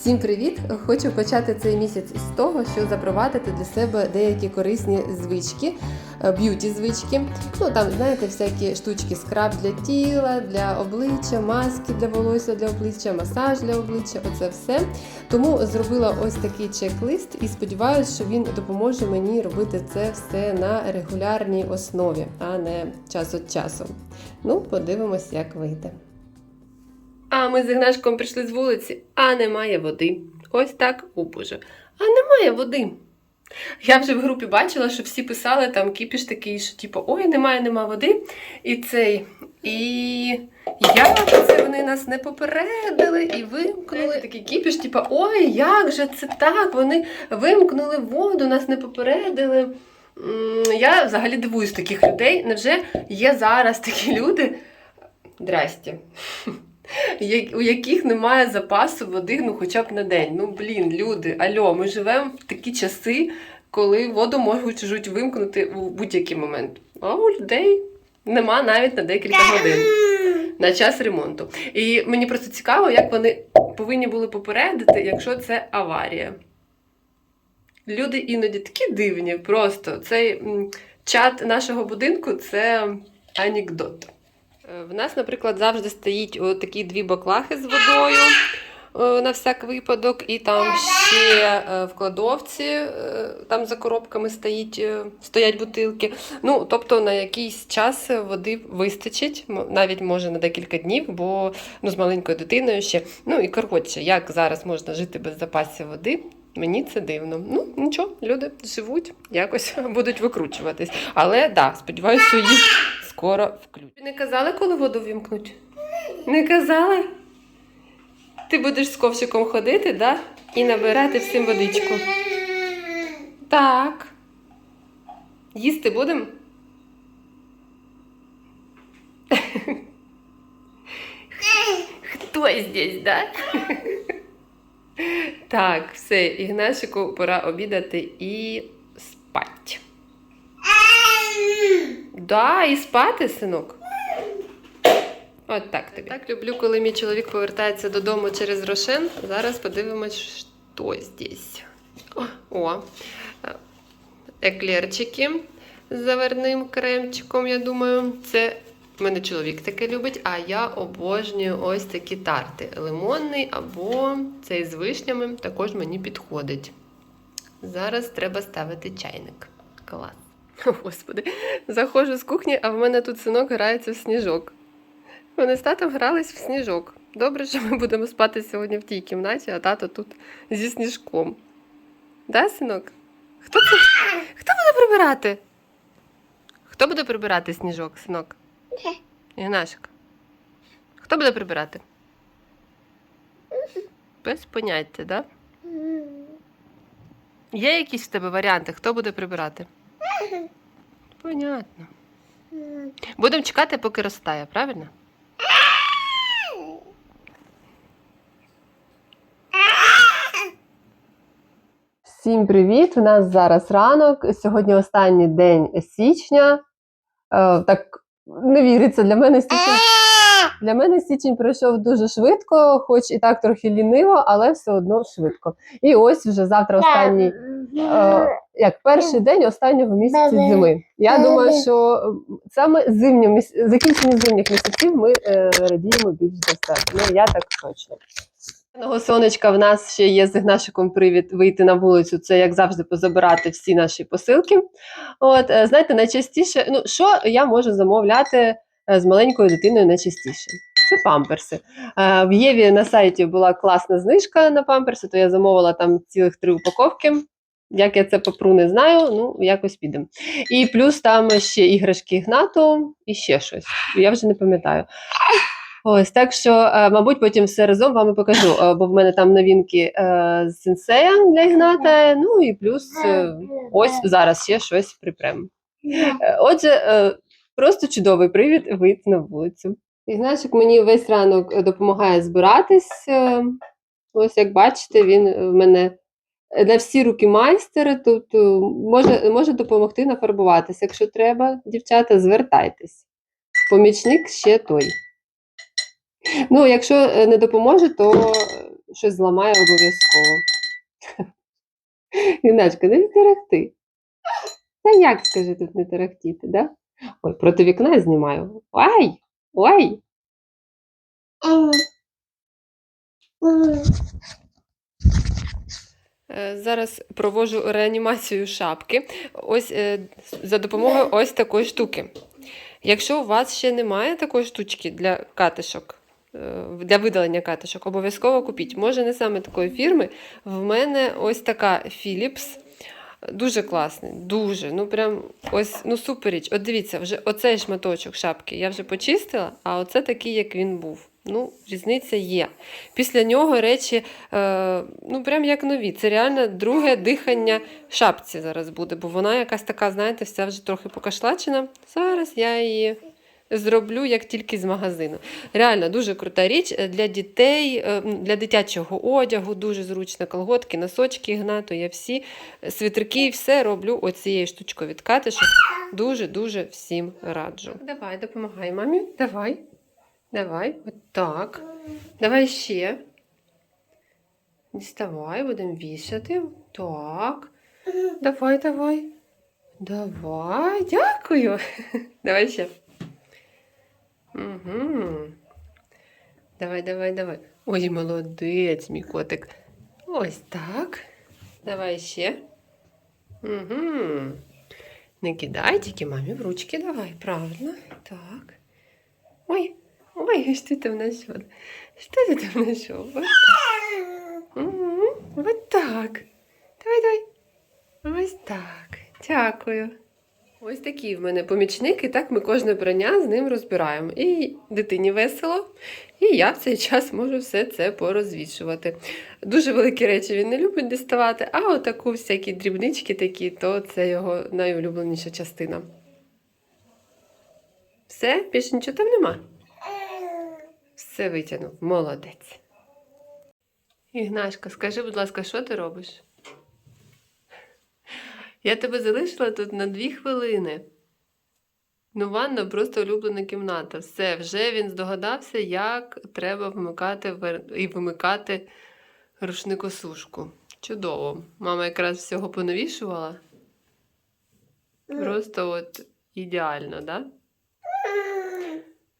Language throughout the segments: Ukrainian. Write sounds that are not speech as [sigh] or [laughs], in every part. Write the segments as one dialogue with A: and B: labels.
A: Всім привіт! Хочу почати цей місяць з того, що запровадити для себе деякі корисні звички, е, б'юті звички. Ну там, знаєте, всякі штучки, скраб для тіла, для обличчя, маски для волосся для обличчя, масаж для обличчя оце все. Тому зробила ось такий чек-лист і сподіваюся, що він допоможе мені робити це все на регулярній основі, а не час від часу. Ну, подивимось, як вийде. А ми з Ігнашком прийшли з вулиці, а немає води. Ось так, о Боже. А немає води. Я вже в групі бачила, що всі писали там кіпіш такий, що типу, ой, немає, нема води. І цей. І як це вони нас не попередили і вимкнули такий кіпіш, типу, ой, як же це так? Вони вимкнули воду, нас не попередили. Я взагалі дивуюсь таких людей. Невже є зараз такі люди? Здрасте. У яких немає запасу води, ну хоча б на день. Ну блін, люди, альо, ми живемо в такі часи, коли воду можуть жуть вимкнути у будь-який момент. А у людей нема навіть на декілька годин на час ремонту. І мені просто цікаво, як вони повинні були попередити, якщо це аварія. Люди іноді такі дивні, просто цей чат нашого будинку це анекдот. Е, В нас, наприклад, завжди стоїть такі дві баклахи з водою е, на всяк випадок, і там ще е, в кладовці, там за коробками стоїть, стоять бутилки. Ну, тобто на якийсь час води вистачить, навіть може на декілька днів, бо ну, з маленькою дитиною ще. Ну і коротше, як зараз можна жити без запасів води. Мені це дивно. Ну, нічого, люди живуть, якось [laughs] будуть викручуватись. Але да, сподіваюся, їх скоро включать. Не казали, коли воду вімкнуть? Не казали? Ти будеш з ковшиком ходити, да? І набирати всім водичку. Так. Їсти будемо? Хто здесь, да? Так, все, Ігнашику пора обідати і спать. Да, і спати, синок. От так тобі. Так люблю, коли мій чоловік повертається додому через Рошен. Зараз подивимось, що здесь. О, еклерчики з заварним кремчиком, я думаю. Це в мене чоловік таке любить, а я обожнюю ось такі тарти. Лимонний або цей з вишнями також мені підходить. Зараз треба ставити чайник. Клас. О, [laughs] Господи, заходжу з кухні, а в мене тут синок грається в сніжок. Вони з татом грались в сніжок. Добре, що ми будемо спати сьогодні в тій кімнаті, а тато тут зі сніжком. Да, синок? Хто це? Хто буде прибирати? Хто буде прибирати сніжок, синок? Ігнашик. Хто буде прибирати? Без поняття, да? Є якісь в тебе варіанти, хто буде прибирати? Понятно. Будемо чекати, поки розтає, правильно? Всім привіт! У нас зараз ранок. Сьогодні останній день січня. Е, так не віриться для мене січень. Для мене січень пройшов дуже швидко, хоч і так трохи ліниво, але все одно швидко. І ось вже завтра останній, е, як перший день останнього місяця зими. Я думаю, що е, саме зимню міс... закінчення зимніх місяців ми е, радіємо більш за все. Ну я так точно. Одного сонечка в нас ще є з Ігнашиком привід вийти на вулицю. Це як завжди позабирати всі наші посилки. От е, знаєте, найчастіше, ну що я можу замовляти е, з маленькою дитиною найчастіше? Це памперси. Е, В Єві на сайті була класна знижка на памперси, то я замовила там цілих три упаковки. Як я це попру, не знаю, ну якось підемо. І плюс там ще іграшки Ігнату і ще щось. Я вже не пам'ятаю. Ось так що, е, мабуть, потім все разом вам і покажу, е, бо в мене там новинки е, з сенсея для Ігната. Ну і плюс е, ось зараз ще щось припрем. Е, Отже, е, просто чудовий привід вийти на вулицю. Ігнашик мені весь ранок е, допомагає збиратись. е, Ось як бачите, він е, в мене на всі руки майстер. Тут може, може допомогти нафарбуватися. Якщо треба, дівчата, звертайтесь. Помічник ще той. Ну, якщо не допоможе, то щось зламає обов'язково. [laughs] Іначка, не терехти. Та як, скажи, тут не терехтіти, да? Ой, проти вікна знімаю. Ой! Ой! Е, Зараз проводжу реанімацію шапки. Ось е, за допомогою ось такої штуки. Якщо у вас ще немає такої штучки для катишок, е, для видалення катишок, обов'язково купіть. Може, не саме такої фірми. В мене ось така Philips. Дуже класний, дуже. Ну прям ось ну супер річ. От дивіться, вже оцей шматочок шапки я вже почистила, а оце такий, як він був. Ну, різниця є. Після нього речі, е, ну прям як нові. Це реально друге дихання шапці зараз буде, бо вона якась така, знаєте, вся вже трохи покашлачена. Зараз я її зроблю як тільки з магазину. Реально дуже крута річ для дітей, е, для дитячого одягу, дуже зручно. Колготки, носочки гнато, я всі свитерки, все роблю оцією штучкою від катишок. Дуже-дуже всім раджу. Давай, допомагай мамі. Давай. Давай, от так. Давай ще. Діставай, будемо вішати. Так. Давай, давай. Давай, дякую. [laughs] Давай ще. Угу. Давай, давай, давай. Ой, молодець, мій котик. Ось так. Давай ще. Угу. Не кидай, тільки мамі в ручки давай. Правильно. Так. Ой, ой, що ти там знайшов? Що ти там так. Угу. Вот так. Давай, давай. Ось так. Дякую. Ось такий в мене помічник, і так ми кожне прання з ним розбираємо. І дитині весело, і я в цей час можу все це порозвішувати. Дуже великі речі він не любить діставати, а отаку всякі дрібнички такі, то це його найулюбленіша частина. Все, більше нічого там нема. Все витягнув. Молодець. Ігнашка, скажи, будь ласка, що ти робиш? Я тебе залишила тут на дві хвилини. Ну, ванна просто улюблена кімната. Все, вже він здогадався, як треба вмикати вер- і вимикати рушникосушку. Чудово. Мама якраз всього понавішувала. Просто от ідеально, да?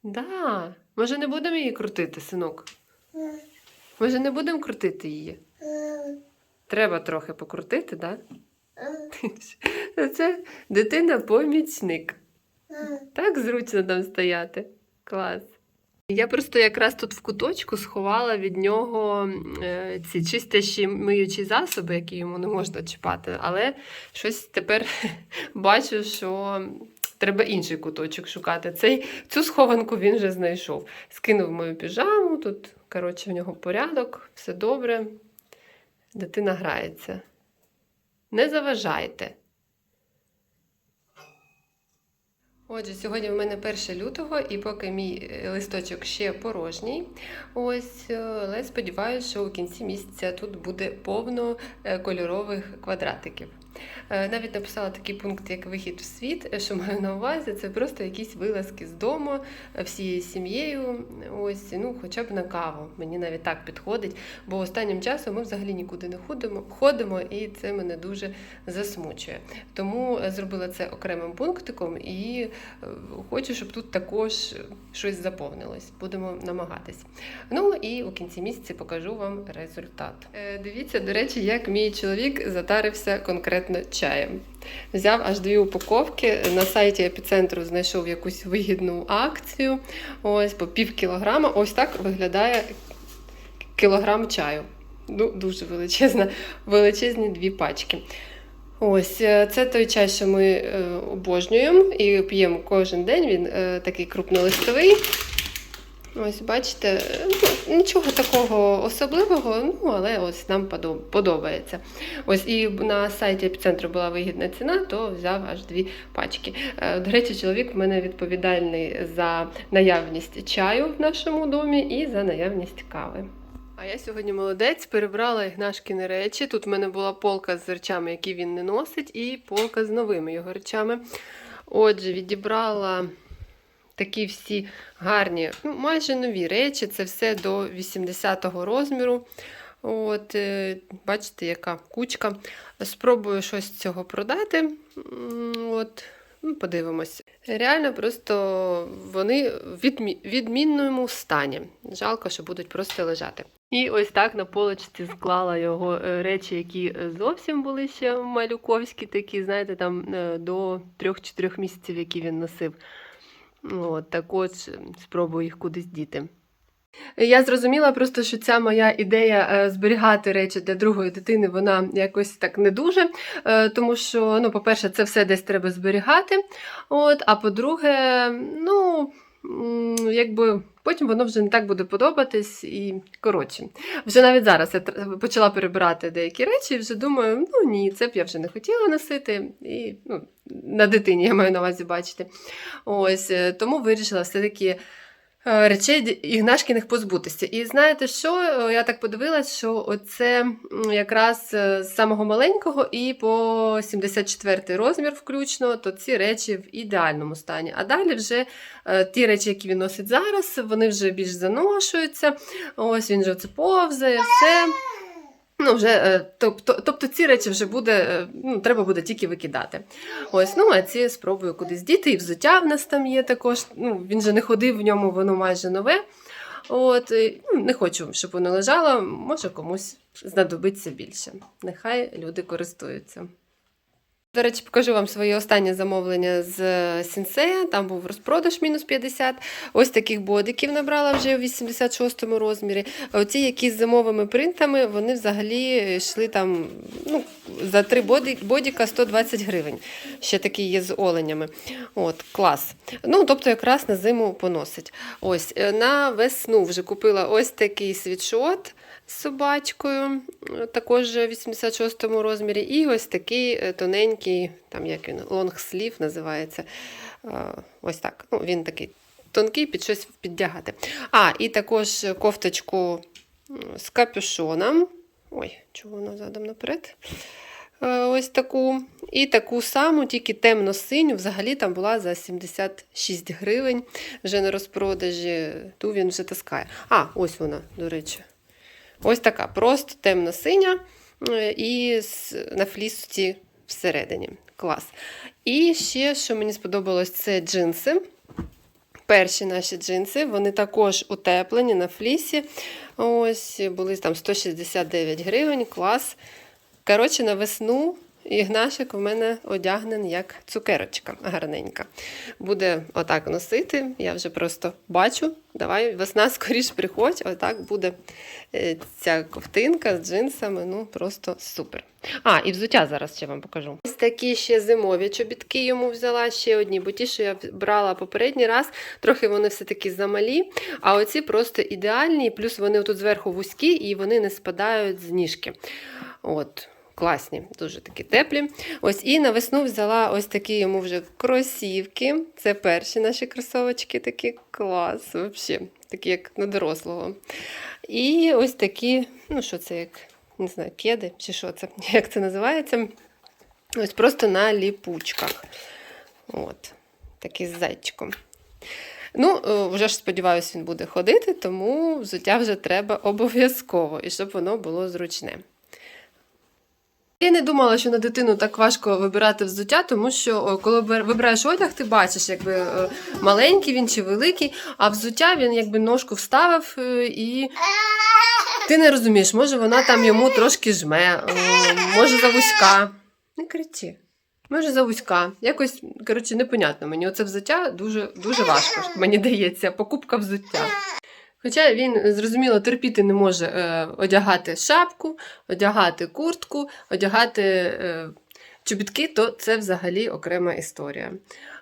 A: Да. Може, не будемо її крутити, синок? Може, не будемо крутити її? Треба трохи покрутити, так? Да? Це дитина-помічник. Так зручно там стояти. Клас. Я просто якраз тут в куточку сховала від нього е, ці чистящі миючі засоби, які йому не можна чіпати. Але щось тепер [laughs] бачу, що треба інший куточок шукати. Цей, цю схованку він вже знайшов. Скинув мою піжаму, тут, коротше, в нього порядок, все добре. Дитина грається. Не заважайте. Отже, сьогодні в мене 1 лютого, і поки мій е, листочок ще порожній. Ось, е, але сподіваюся, що у кінці місяця тут буде повно е, кольорових квадратиків. Е, Навіть написала такий пункт, як вихід в світ, е, що маю на увазі, це просто якісь вилазки з дому е, всією сім'єю. Ось, ну, хоча б на каву. Мені навіть так підходить, бо останнім часом ми взагалі нікуди не ходимо, ходимо і це мене дуже засмучує. Тому зробила це окремим пунктиком і хочу, щоб тут також щось заповнилось. Будемо намагатись. Ну і у кінці місяця покажу вам результат. Дивіться, до речі, як мій чоловік затарився конкретно чаєм. Взяв аж дві упаковки. На сайті епіцентру знайшов якусь вигідну акцію. Ось по пів кілограма. Ось так виглядає кілограм чаю. Ну, дуже величезна, величезні дві пачки. Ось е, це той чай, що ми е, обожнюємо і п'ємо кожен день. Він е, такий крупнолистовий. Ось, бачите, ну, нічого такого особливого, ну але ось нам подобається. Ось і на сайті епіцентру була вигідна ціна, то взяв аж дві пачки. Е, До речі, чоловік в мене відповідальний за наявність чаю в нашому домі і за наявність кави. А я сьогодні молодець, перебрала Ігнашкіни речі. Тут в мене була полка з речами, які він не носить, і полка з новими його речами. Отже, відібрала такі всі гарні, ну, майже нові речі. Це все до 80-го розміру. От, е, бачите, яка кучка. Спробую щось з цього продати. От, ну, подивимося. Реально, просто вони в відмі- відмінному стані. Жалко, що будуть просто лежати. І ось так на полочці склала його е, речі, які е, зовсім були ще малюковські, такі, знаєте, там до 3-4 місяців, які він носив. От, так от е, спробую їх кудись діти. Я зрозуміла просто, що ця моя ідея е, зберігати речі для другої дитини, вона якось так не дуже. Е, Тому що, ну, по-перше, це все десь треба зберігати. От, а по-друге, ну. Якби потім воно вже не так буде подобатись, і коротше, вже навіть зараз я почала перебирати деякі речі, і вже думаю, ну ні, це б я вже не хотіла носити, і ну, на дитині я маю на увазі бачити. Ось е, тому вирішила все-таки речей д- ігнашкіних позбутися. І знаєте що? Е, Я так подивилась, що оце якраз е, з самого маленького і по 74 розмір включно, то ці речі в ідеальному стані. А далі вже е, ті речі, які він носить зараз, вони вже більш заношуються. Ось він вже це повзає, все. Ну, вже, тобто, тобто ці речі вже буде, е, ну, треба буде тільки викидати. Ось, ну, а ці спробую кудись діти. І взуття в нас там є також. Ну, він же не ходив в ньому, воно майже нове. От, ну, не хочу, щоб воно лежало, може комусь знадобиться більше. Нехай люди користуються. До речі, покажу вам своє останнє замовлення з Сінсея. Там був розпродаж мінус 50. Ось таких бодиків набрала вже у 86 розмірі. Оці, які з зимовими принтами, вони взагалі йшли там ну, за три боді, бодіка 120 гривень. Ще такі є з оленями. От, клас. Ну, тобто, якраз на зиму поносить. Ось, е, на весну вже купила ось такий світшот собачкою, е, також в 86 розмірі, і ось такий е, тоненький, там як він, лонгслів називається. Е, Ось так. Ну, він такий тонкий, під щось піддягати. А, і також кофточку з капюшоном. Ой, чого воно задом наперед? Ось таку. І таку саму, тільки темно-синю, взагалі там була за 76 гривень вже на розпродажі. Ту він вже таскає. А, ось вона, до речі. Ось така, просто темно-синя е, і на флісці всередині. Клас. І ще, що мені сподобалось, це джинси. Перші наші джинси, вони також утеплені на флісі. Ось, були там 169 гривень, клас. Коротше, на весну Ігнашик в мене одягнений як цукерочка гарненька. Буде отак носити. Я вже просто бачу. Давай, весна скоріш приходь, отак буде е, ця ковтинка з джинсами. Ну, просто супер. А, і взуття зараз ще вам покажу. Ось такі ще зимові чобітки йому взяла ще одні, бо ті, що я брала попередній раз, трохи вони все-таки замалі. А оці просто ідеальні, плюс вони тут зверху вузькі і вони не спадають з ніжки. От. Класні, дуже такі теплі. Ось і на весну взяла ось такі йому вже кросівки. Це перші наші кросовочки, такі клас, взагалі, такі як на дорослого. І ось такі, ну що це як, не знаю, кеди чи що це, [laughs] як це називається. Ось просто на ліпучках. От, такі з зайчиком. Ну, е, вже ж сподіваюся, він буде ходити, тому взуття вже треба обов'язково, і щоб воно було зручне. Я не думала, що на дитину так важко вибирати взуття, тому що коли вибираєш одяг, ти бачиш, якби е, маленький він чи великий, а взуття він якби ножку вставив е, і ти не розумієш, може вона там йому трошки жме, е, може завузька. Не кричи. Може, завузька. Якось, коротше, непонятно мені. Оце взуття дуже, дуже важко, мені дається, покупка взуття. Хоча він, зрозуміло, терпіти не може е, одягати шапку, одягати куртку, одягати е, чобітки, то це взагалі окрема історія.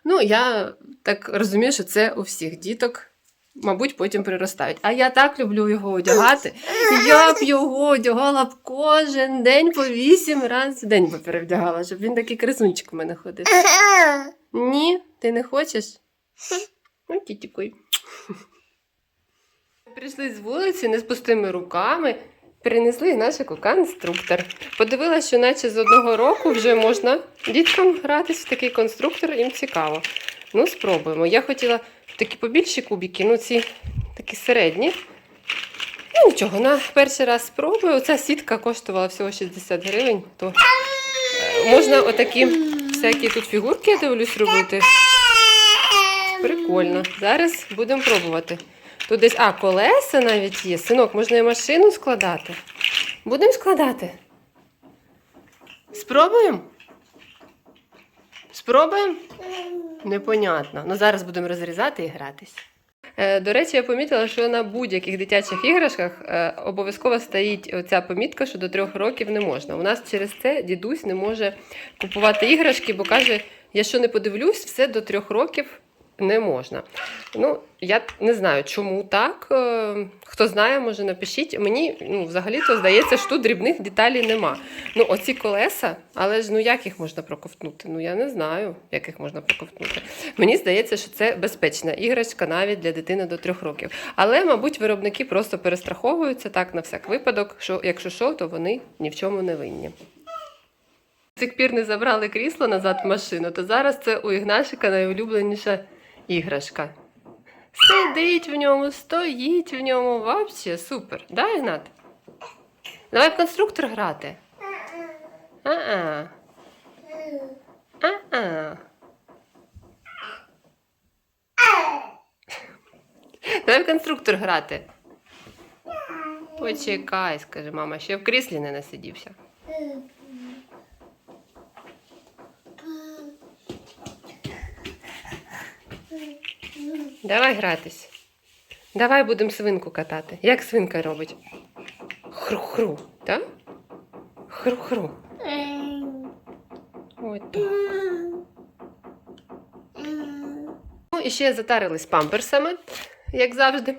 A: Ну, я так розумію, що це у всіх діток, мабуть, потім приростають. А я так люблю його одягати. Я б його одягала б кожен день по вісім разів в день би перевдягала, щоб він такий красунчик у мене ходив. Ні, ти не хочеш? Ну, тітікуй. Прийшли з вулиці не з пустими руками, принесли Ігнашику конструктор. Подивилася, що наче з одного року вже можна діткам гратись в такий конструктор, їм цікаво. Ну, спробуємо. Я хотіла такі побільші кубики, ну ці такі середні. Ну нічого, на перший раз спробую. Ця сітка коштувала всього 60 гривень, то е, можна отакі всякі тут фігурки, я дивлюсь, робити. Прикольно. Зараз будемо пробувати. Тут десь, а, колеса навіть є. Синок, можна і машину складати. Будемо складати. Спробуємо? Спробуємо? Непонятно. Ну зараз будемо розрізати і гратись. Е, До речі, я помітила, що на будь-яких дитячих іграшках е, обов'язково стоїть оця помітка, що до трьох років не можна. У нас через це дідусь не може купувати іграшки, бо каже, я що не подивлюсь, все до трьох років не можна. Ну, я не знаю, чому так. Е, Хто знає, може напишіть. Мені ну, взагалі-то здається, що тут дрібних деталей нема. Ну, оці колеса, але ж ну як їх можна проковтнути? Ну я не знаю, як їх можна проковтнути. Мені здається, що це безпечна іграшка навіть для дитини до трьох років. Але, мабуть, виробники просто перестраховуються так на всяк випадок, що якщо що, то вони ні в чому не винні. Цих пір не забрали крісло назад в машину, то зараз це у Ігнашика найулюбленіша іграшка. Сидить в ньому, стоїть в ньому. Вообще супер. Да, Ігнат? Давай в конструктор грати. А-а. А-а. Давай в конструктор грати. Почекай, скаже мама, ще в кріслі не насидівся. Давай гратись. Давай будемо свинку катати. Як свинка робить? Хру-хру, так? Хру-хру. Так. Ну, і ще затарились памперсами, як завжди.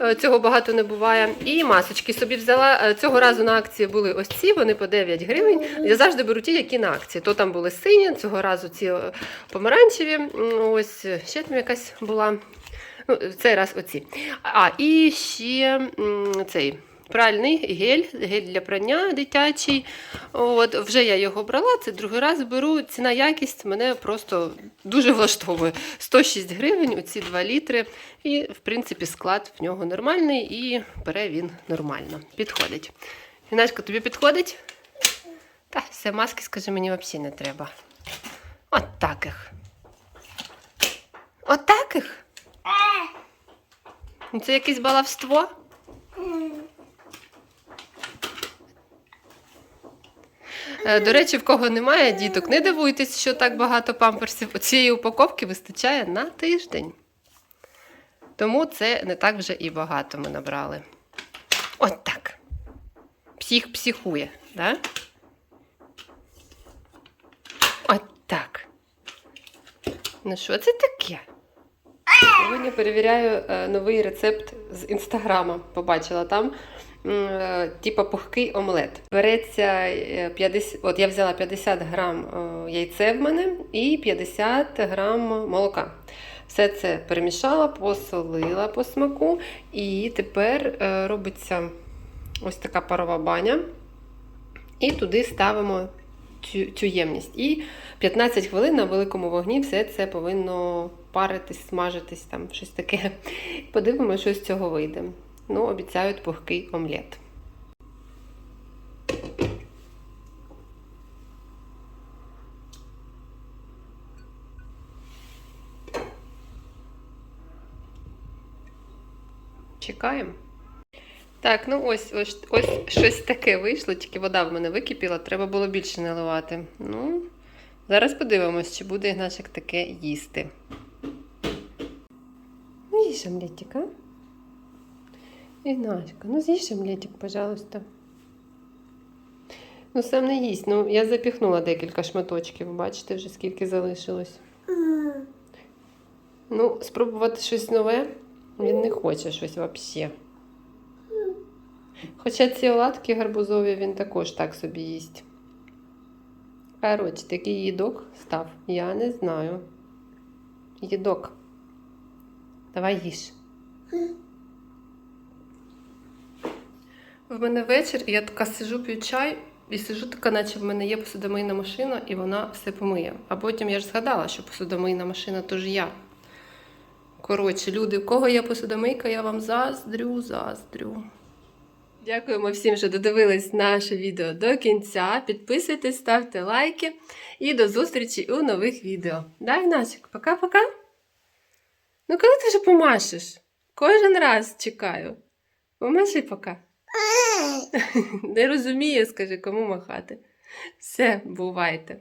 A: Е, Цього багато не буває. І масочки собі взяла. Е, Цього разу на акції були ось ці, вони по 9 гривень. Я завжди беру ті, які на акції. То там були сині, цього разу ці е, помаранчеві. Ось ще там якась була. Ну, цей раз оці. А, і ще цей. Пральний гель, гель для прання дитячий. От, вже я його брала, це другий раз беру. Ціна якість мене просто дуже влаштовує. 106 гривень, оці 2 літри. І, в принципі, склад в нього нормальний і бере він нормально. Підходить. Інашка, тобі підходить? Та, все, маски, скажи, мені взагалі не треба. От таких. От таких? Це якесь баловство? Е, До речі, в кого немає діток, не дивуйтесь, що так багато памперсів. Цієї упаковки вистачає на тиждень. Тому це не так вже і багато ми набрали. От так. Псих психує, да? От так. Ну що це таке? Сьогодні перевіряю е, новий рецепт з інстаграма. Побачила там. е, Типа пухкий омлет. Береться е, 50, от я взяла 50 грам е, яйце в мене і 50 грам молока. Все це перемішала, посолила по смаку, і тепер е, робиться ось така парова баня. І туди ставимо цю, цю ємність. І 15 хвилин на великому вогні все це повинно паритись, смажитись, там щось таке. Подивимося, що з цього вийде. Ну, обіцяють пухкий омлет. Чекаємо. Так, ну ось, ось, ось щось таке вийшло, тільки вода в мене википіла, треба було більше наливати. Ну, зараз подивимось, чи буде Ігнашик таке їсти. Їж омлетик, а? Ігнашка, ну з'їж омлетик, пожалуйста. Ну, сам не їсть. Ну, я запіхнула декілька шматочків, бачите, вже скільки залишилось. Ну, спробувати щось нове. Він не хоче щось взагалі. Хоча ці оладки гарбузові він також так собі їсть. Коротше, такий їдок став. Я не знаю. Їдок. Давай їж. В мене вечір, і я така сижу, п'ю чай, і сижу така, наче в мене є посудомийна машина, і вона все помиє. А потім я ж згадала, що посудомийна машина то ж я. Коротше, люди, в кого є посудомийка, я вам заздрю, заздрю. Дякуємо всім, що додивились наше відео до кінця. Підписуйтесь, ставте лайки і до зустрічі у нових відео. Да, Ігнатик? Пока-пока. Ну, коли ти вже помашеш? Кожен раз чекаю. Помаши пока. [laughs] Не розумію, скажи, кому махати. Все, бувайте.